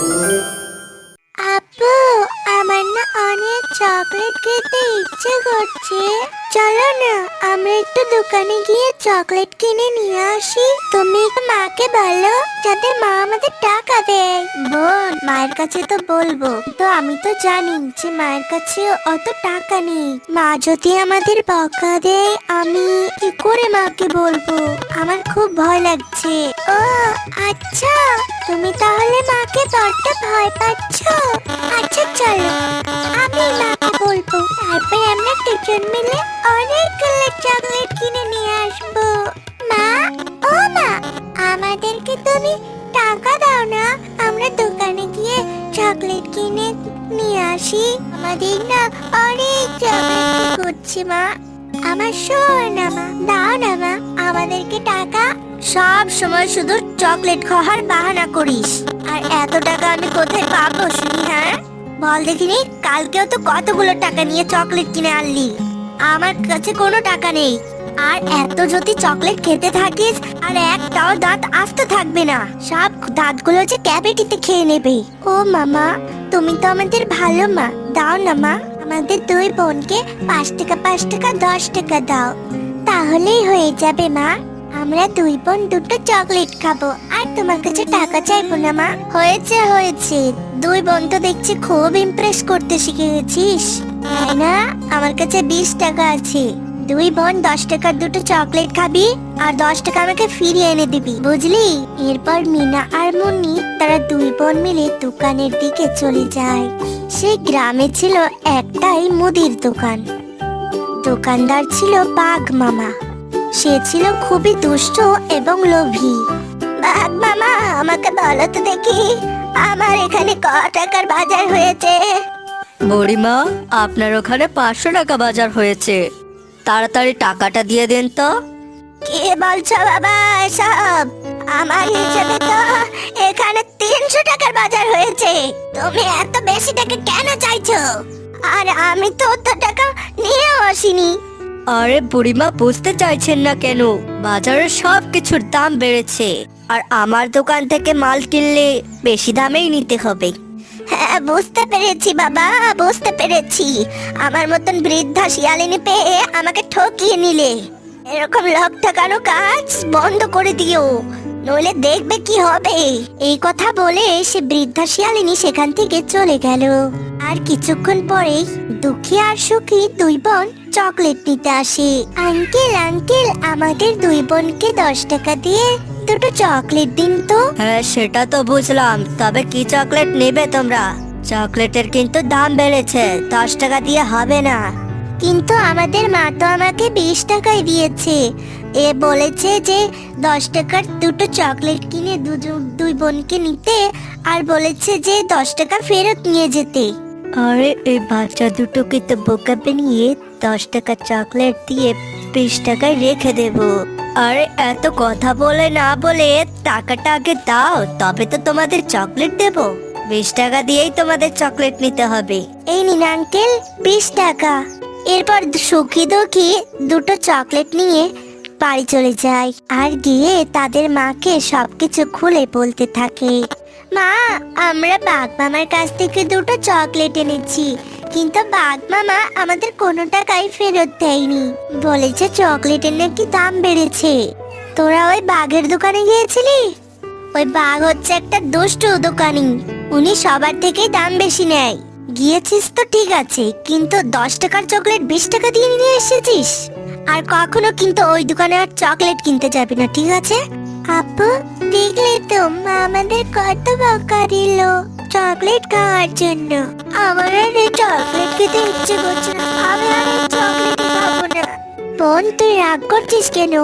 আপু আমার না অনেক চকলেট খেতে ইচ্ছে করছে। চলো না, আমরা একটু দোকানে গিয়ে চকলেট কিনে নিয়ে আসি। তুমি মাকে বলো, যাতে মা আমাদের টাকা দেয়। বোন, মায়ের কাছে তো বলব তো আমি তো জানি যে মায়ের কাছে অত টাকা নেই। মা যদি আমাদের বকা দেয়, আমি কি করে মাকে বলব? আমার খুব ভয় লাগছে। ও আচ্ছা তুমি তাহলে মাকে বড্ড ভয় পাচ্ছ। আসি। আমাদের না অনেক করছি মা। আমার শোন মা, দাও না মা। আমাদেরকে টাকা। সব সময় শুধু চকলেট খাওয়ার বাহানা করিস। আর এত টাকা আমি কোথায় পাবো শুনি হ্যাঁ? বল দেখিনি কালকেও তো কতগুলো টাকা নিয়ে চকলেট কিনে আনলি? আমার কাছে কোনো টাকা নেই। আর এত যদি চকলেট খেতে থাকিস, আর একটাও দাঁত আসতে থাকবে না। সব দাঁতগুলো যে ক্যাভিটিতে খেয়ে নেবে। ও মামা, তুমি তো আমাদের ভালো মা। দাও না মা, আমাদের দুই বোনকে পাঁচ টাকা পাঁচ টাকা, দশ টাকা দাও। তাহলেই হয়ে যাবে মা। আমরা দুই বোন দুটো চকলেট খাব, আর তোমার কাছে টাকা চাইব না মা। হয়েছে হয়েছে। দুই বোন তো দেখছি খুব ইমপ্রেস করতে শিখে গেছিস না? আমার কাছে বিশ টাকা আছে। দুই বোন দশ টাকার দুটো চকলেট খাবি আর দশ টাকা আমাকে ফিরিয়ে এনে দিবি, বুঝলি? এরপর মিনা আর মুন্নি তারা দুই বোন মিলে দোকানের দিকে চলে যায়। সেই গ্রামে ছিল একটাই মুদির দোকান। দোকানদার ছিল বাঘ মামা। সে ছিল খুবই দুষ্ট এবং লোভী। বাঘ মামা, আমাকে বলো তো দেখি, আমার এখানে ক টাকার বাজার হয়েছে? বুড়িমা, আপনার ওখানে পাঁচশো টাকা বাজার হয়েছে। তাড়াতাড়ি টাকাটা দিয়ে দেন তো। কে বলছো বাবা এসব? আমার হিসেবে তো এখানে তিনশো টাকার বাজার হয়েছে। তুমি এত বেশি টাকা কেন চাইছো? আর আমি তো অত টাকা নিয়েও আসিনি। আরে বুড়িমা বুঝতে চাইছেন না কেন? বাজারে সব কিছুর দাম বেড়েছে। আর আমার দোকান থেকে মাল কিনলে বেশি দামেই নিতে হবে। বুঝতে পেরেছি, বাবা, বুঝতে পেরেছি। আমার মতন বৃদ্ধা শিয়ালিনী পেয়ে আমাকে ঠকিয়ে নিলে। এরকম লোক ঠকানো কাজ বন্ধ করে দিও, নইলে দেখবে কি হবে। এই কথা বলে সে বৃদ্ধা শিয়ালিনী সেখান থেকে চলে গেল। আর কিছুক্ষণ পরেই দুঃখী আর সুখী দুই বোন চকলেট নিতে আসে। আঙ্কেল আঙ্কেল, আমাদের দুই বোনকে দশ টাকা দিয়ে দুটো চকলেট দিন তো? হ্যাঁ সেটা তো বুঝলাম। তবে কি চকলেট নেবে তোমরা? চকলেটের কিন্তু দাম বেড়েছে দশ টাকা দিয়ে হবে না। কিন্তু আমাদের মা তো আমাকে বিশ টাকায় দিয়েছে। এ বলেছে যে দশ টাকার দুটো চকলেট কিনে দুই বোনকে নিতে আর বলেছে যে দশ টাকা ফেরত নিয়ে যেতে। আরে এই বাচ্চা দুটোকে তো বোকা বানিয়ে দশ টাকা চকলেট দিয়ে বিশ টাকায় রেখে দেব। আরে, এত কথা বলে না বলে টাকাটা আগে দাও, তবে তো তোমাদের চকলেট দেব। বিশ টাকা দিয়েই তোমাদের চকলেট নিতে হবে। এই নিন আঙ্কেল বিশ টাকা। এরপর সুখী দুঃখী দুটো চকলেট নিয়ে বাড়ি চলে যায়। আর গিয়ে তাদের মাকে সবকিছু খুলে বলতে থাকে। মা, আমরা বাঘ মামার কাছ থেকে দুটো চকলেট এনেছি। কিন্তু বাঘ মামা আমাদের কোনো টাকাই ফেরত দেয়নি। বলেছে চকলেটের নাকি দাম বেড়েছে। তোরা ওই বাঘের দোকানে গিয়েছিলি? ওই বাঘ হচ্ছে একটা দুষ্টু দোকানি। উনি সবার থেকেই দাম বেশি নেয়। গিয়েছিস তো ঠিক আছে, কিন্তু দশ টাকার চকলেট বিশ টাকা দিয়ে নিয়ে এসেছিস। আর কখনো কিন্তু ওই দোকানে আর চকলেট কিনতে যাবি না, ঠিক আছে? আপু, দেখলে তো মা আমাদের কত বকা দিল চকলেট খাওয়ার জন্য। আমার আর এই চকলেট খেতে ইচ্ছে করছে না। আমি আর এই চকলেট খাব না। বোন, তুই রাগ করছিস কেন?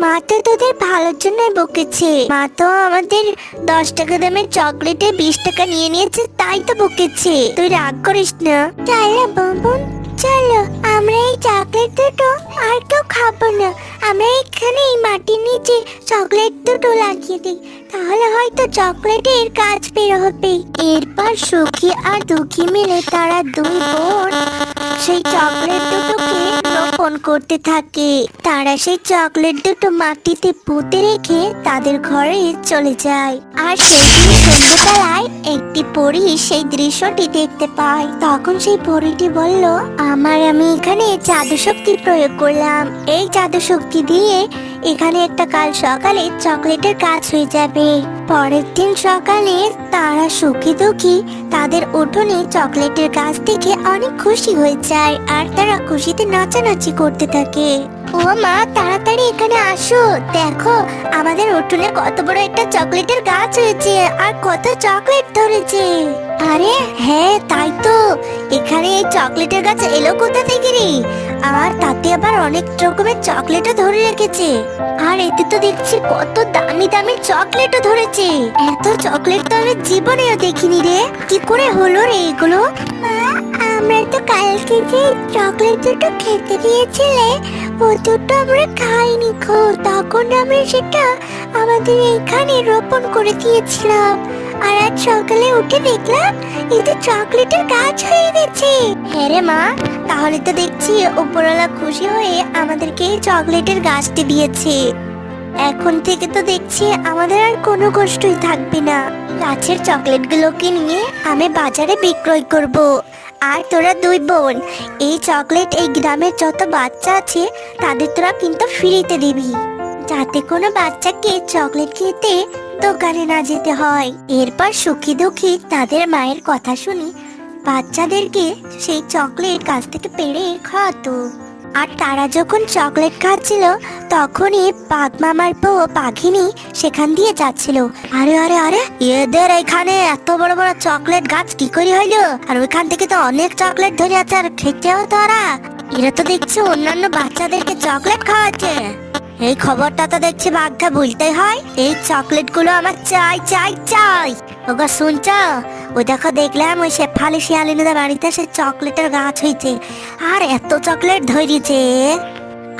মা তো তোদের ভালোর জন্য বকেছে। মা তো আমাদের দশ টাকা দামের চকলেটে বিশ টাকা নিয়ে নিয়েছে, তাই তো বকেছে। তুই রাগ করিস না। চলো বোন চলো, আমরা এই চকলেট দুটো আর কেউ খাব না। আমরা এখানে এই মাটির নিচে চকলেট দুটো লাগিয়ে দিই। তাহলে হয়তো চকলেটের কাজ বের হবে। এরপর সুখী আর দুঃখী মিলে তারা দুই বোন সেই চকলেট দুটোকে রোপণ করতে থাকে। তারা সেই চকলেট দুটো মাটিতে পুঁতে রেখে তাদের ঘরে চলে যায়। আর সেই সন্ধ্যেবেলায় একটি পরী সেই দৃশ্যটি দেখতে পায়। তখন সেই পরীটি বলল, আমার আমি এখানে জাদু শক্তি প্রয়োগ করলাম। এই জাদু শক্তি দিয়ে এখানে একটা কাল সকালে চকলেটের কাজ হয়ে যাবে। পরের দিন সকালে তারা সুখী দুঃখী তাদের উঠোনে চকলেটের গাছ দেখে অনেক খুশি হয়ে যায় আর তারা খুশিতে নাচানাচি করতে থাকে। ও মা, তাড়াতাড়ি এখানে আসো। দেখো, আমাদের উঠোনে কত বড় একটা চকলেটের গাছ হয়েছে আর কত চকলেট ধরেছে। আরে হ্যাঁ তাই তো। এখানে এই চকলেটের গাছ এলো কোথা থেকে রে? আর তাতে আবার অনেক রকমের চকলেটও ধরে রেখেছে। আর এতে তো দেখছি কত দামি দামি চকলেটও ধরেছে। এত চকলেট তো আমি জীবনেও দেখিনি রে। কি করে হলো রে এগুলো? আমরা তো কালকে যে চকলেট দুটো খেতে দিয়েছিলে, ও দুটো আমরা খাইনি খো তখন আমরা সেটা আমাদের এখানে রোপণ করে দিয়েছিলাম। আর আজ সকালে উঠে দেখলাম এতে চকলেটের গাছ হয়ে গেছে। হ্যাঁ মা, তাহলে তো দেখছি উপরওয়ালা খুশি হয়ে আমাদেরকে চকলেটের গাছটি দিয়েছে। এখন থেকে তো দেখছি আমাদের আর কোনো কষ্টই থাকবে না। গাছের চকলেটগুলোকে নিয়ে আমি বাজারে বিক্রয় করব। আর তোরা দুই বোন, এই চকলেট এই গ্রামের যত বাচ্চা আছে, তাদের তোরা কিন্তু ফ্রিতে দিবি। যাতে কোনো বাচ্চাকে চকলেট খেতে দোকানে না যেতে হয়। এরপর সুখী দুঃখী তাদের মায়ের কথা শুনি বাচ্চাদেরকে সেই চকলেট গাছ থেকে পেড়ে খাওয়াতো। আর তারা যখন চকলেট খাচ্ছিল, তখনই বাঘ মামার বউ বাঘিনী সেখান দিয়ে যাচ্ছিল। আরে আরে আরে, এদের এখানে এত বড় বড় চকলেট গাছ কি করে হইল? আর ওইখান থেকে তো অনেক চকলেট ধরে আছে, আর খেতেও তোরা এরা তো দেখছি অন্যান্য বাচ্চাদেরকে চকলেট খাওয়াচ্ছে। এই খবরটা তো দেখছি বাঘকে বলতে হয়। এই চকলেটগুলো আমার চাই চাই চাই। ওগো, শুনছ? ওই দেখো, দেখলাম ওই শেফালি শিয়ালিনীদের বাড়িতে সে চকলেটের গাছ হয়েছে। আর এত চকলেট ধরিয়েছে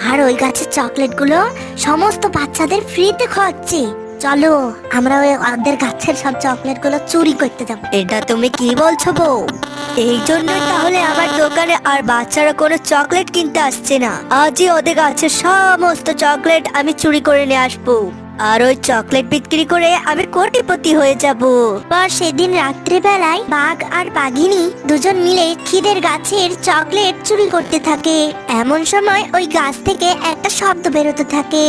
আর ওই গাছের চকলেটগুলো সমস্ত বাচ্চাদের ফ্রিতে খাওয়াচ্ছে চলো, আমরা ওই ওদের গাছের সব চকলেটগুলো চুরি করতে যাব। এটা তুমি কি বলছো বউ? এই জন্যই তাহলে আমার দোকানে আর বাচ্চারা কোনো চকলেট কিনতে আসছে না। আজই ওদের গাছের সমস্ত চকলেট আমি চুরি করে নিয়ে আসব। আর ওই চকলেট বিক্রি করে আমি কোটিপতি হয়ে যাব। পর সেদিন রাত্রিবেলায় বাঘ আর বাঘিনী দুজন মিলে খিদের গাছের চকলেট চুরি করতে থাকে। এমন সময় ওই গাছ থেকে একটা শব্দ বেরোতে থাকে।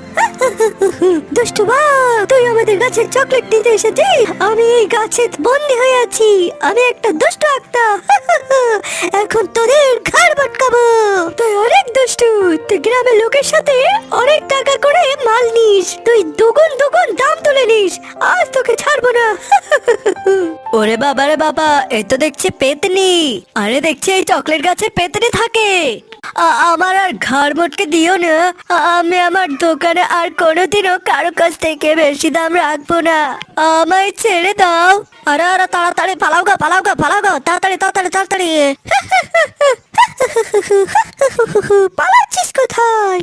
দুষ্টু বাঘ তুই আমাদের গাছের চকলেট নিতে এসেছিস? আমি এই গাছে বন্দি হয়ে আছি। আমি একটা দুষ্টু আত্মা এখন তোদের ঘাড় বটকাবো। তুই অনেক দুষ্টু। গ্রামের লোকের সাথে অনেক টাকা করে মাল নিস। তুই দুগুণ দুগুণ দাম তুলে নিস। আজ তোকে ছাড়বো না। ওরে বাবা রে বাবা, এ তো দেখছি পেতনি। আরে দেখছি এই চকলেট গাছে পেতনি থাকে। আমার আর ঘর মোটকে দিও না। আমি আমার দোকানে আর কোনোদিনও কারও কাছ থেকে বেশি দাম রাখব না। আমায় ছেড়ে দাও। আরে আরে তাড়াতাড়ি পালাও গা পালাও গা পালাও গা তাড়াতাড়ি তাড়াতাড়ি তাড়াতাড়ি। পালাচ্ছিস কোথায়?